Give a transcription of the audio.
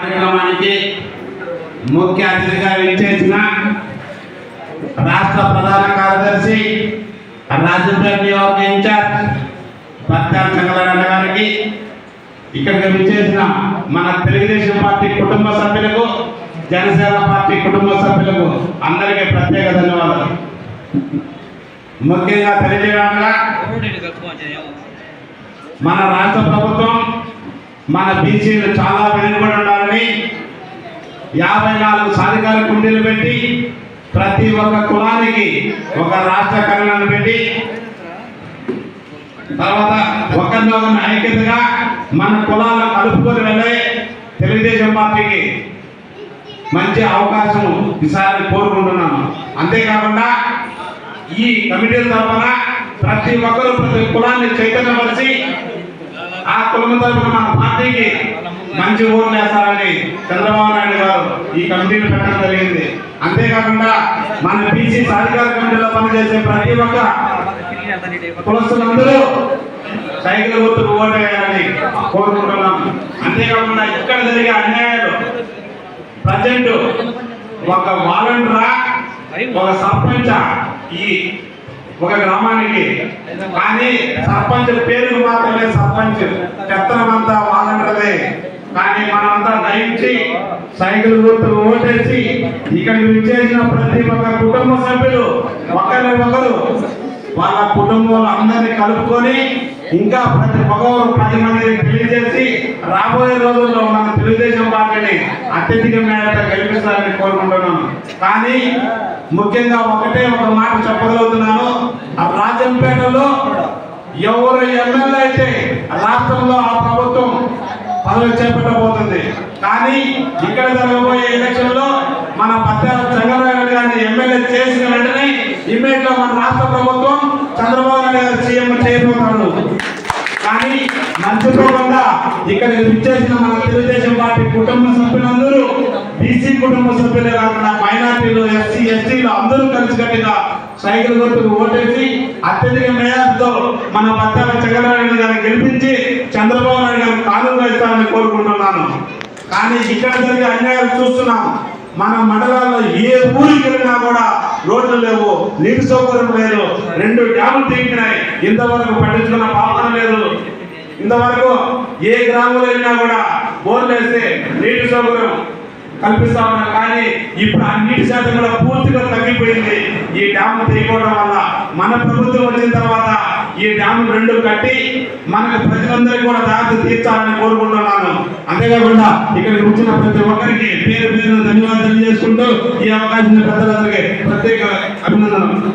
కార్యక్రమానికి ముఖ్య అతిథిగా విచ్చేసిన రాష్ట్ర ప్రధాన కార్యదర్శి రాజేంద్ర నియోజక ఇన్ఛార్జ్ పత్యాల చంద్రబాబు గారికి ఇక్కడికి విచ్చేసిన మన తెలుగుదేశం పార్టీ కుటుంబ సభ్యులకు జనసేన పార్టీ కుటుంబ సభ్యులకు అందరికీ ప్రత్యేక ధన్యవాదాలు. ముఖ్యంగా తెలియజేయడంగా మన రాష్ట్ర ప్రభుత్వం మన బీసీలు చాలా వెనుకబడి యాభై నాలుగు సాధికార కుండీలు పెట్టి ప్రతి ఒక్క కులానికి ఒక రాష్ట్ర కరణను పెట్టి తర్వాత ఒకరినొకరిని ఐక్యతగా మన కులాలను కలుపుకొని వెళ్ళే తెలుగుదేశం పార్టీకి మంచి అవకాశం ఈసారి కోరుకుంటున్నాను అంతేకాకుండా ఈ కమిటీల తరఫున ప్రతి ఒక్కరూ ప్రతి కులాన్ని చైతన్యపరిచి ఆ కులం తరఫున మన పార్టీకి మంచి ఓట్లు వేస్తారని చంద్రబాబు నాయుడు గారు ఈ కమిటీని పెట్టడం జరిగింది. అంతేకాకుండా మన బీసీ సాధికార కమిటీలో పనిచేసే ప్రతి ఒక్క కులస్తులందరూ సైకిల్ గుర్తుకు ఓటు వేయాలని కోరుకుంటున్నాం. అంతేకాకుండా ఇక్కడ జరిగే అన్యాయాలు ప్రజెంట్ ఒక వాలంటీరా ఒక సర్పంచ్ ఈ ఒక గ్రామానికి. కానీ సర్పంచ్ పేరుకు మాత్రమే సర్పంచ్. చెత్తనమంతా వాలంటీర్దే సైకిల్ గుర్తు ఓటేసి ఇక్కడికి విచ్చేసిన ప్రతి ఒక్క కుటుంబ సభ్యులు ఒకరి ఒకరు వాళ్ళ కుటుంబంలో అందరినీ కలుపుకొని ఇంకా ప్రతి ఒక్కరు పది మందిని పెళ్ళి చేసి రాబోయే రోజుల్లో మన తెలుగుదేశం పార్టీని అత్యధిక మేరట గెలిపిస్తారని కోరుకుంటున్నాను. కానీ ముఖ్యంగా ఒకటే ఒక మాట చెప్పగలుగుతున్నాను. ఆ రాజంపేటలో ఎవరు ఎమ్మెల్యే అయితే రాష్ట్రంలో ఆ ప్రభుత్వం పదవి చేపట్టబోతుంది. ఇక్కడ జరగబోయే ఎలక్షన్లో మన పత్యాల చంద్రబాబు గారిని ఎమ్మెల్యే చేసిన వెంటనే ఇమ్మీడియట్గా మన రాష్ట్ర ప్రభుత్వం చంద్రబాబు నాయుడు గారు సీఎం చేయబోతాడు కానీ మర్చిపోకుండా ఇక్కడ విచ్చేసిన మన తెలుగుదేశం పార్టీ కుటుంబ సభ్యులందరూ బీసీ కుటుంబ సభ్యులే కాకుండా మైనార్టీలు ఎస్సీ ఎస్టీలు అందరూ కలిసికట్టుగా సైకిల్ గుర్తుకు ఓటేసి అత్యధిక మేయర్తో మన పత్యాల చంద్రబాబు గారిని గెలిపించి చంద్రబాబు నాయుడు గారు కానుగా ఇస్తారని కోరుకుంటున్నాను. కానీ ఇక్కడ జరిగే అన్యాయాలు చూస్తున్నాం. మన మండలాల్లో ఏ ఊరికి వెళ్ళినా కూడా రోడ్లు లేవు నీటి సౌకర్యం లేదు రెండు డ్యాములు తీగినాయి ఇంతవరకు పట్టించుకున్న పాపన లేదు. ఇంతవరకు ఏ గ్రామంలో వెళ్ళినా కూడా బోర్లు వేస్తే నీటి సౌకర్యం కల్పిస్తా ఉన్నారు కానీ ఇప్పుడు ఆ నీటి శాతం కూడా పూర్తిగా తగ్గిపోయింది. ఈ డ్యామ్ తీయకపోవడం వల్ల మన ప్రభుత్వం వచ్చిన తర్వాత ఈ డ్యాములు రెండు కట్టి మనకు ప్రజలందరికీ కూడా దారి తీర్చాలని కోరుకుంటున్నాను. అంతేకాకుండా ఇక్కడ వచ్చిన ప్రతి ఒక్కరికి పేరు పేరు ధన్యవాదాలు తెలియజేసుకుంటూ ఈ అవకాశం పెద్దలందరికీ ప్రత్యేక అభినందనలు.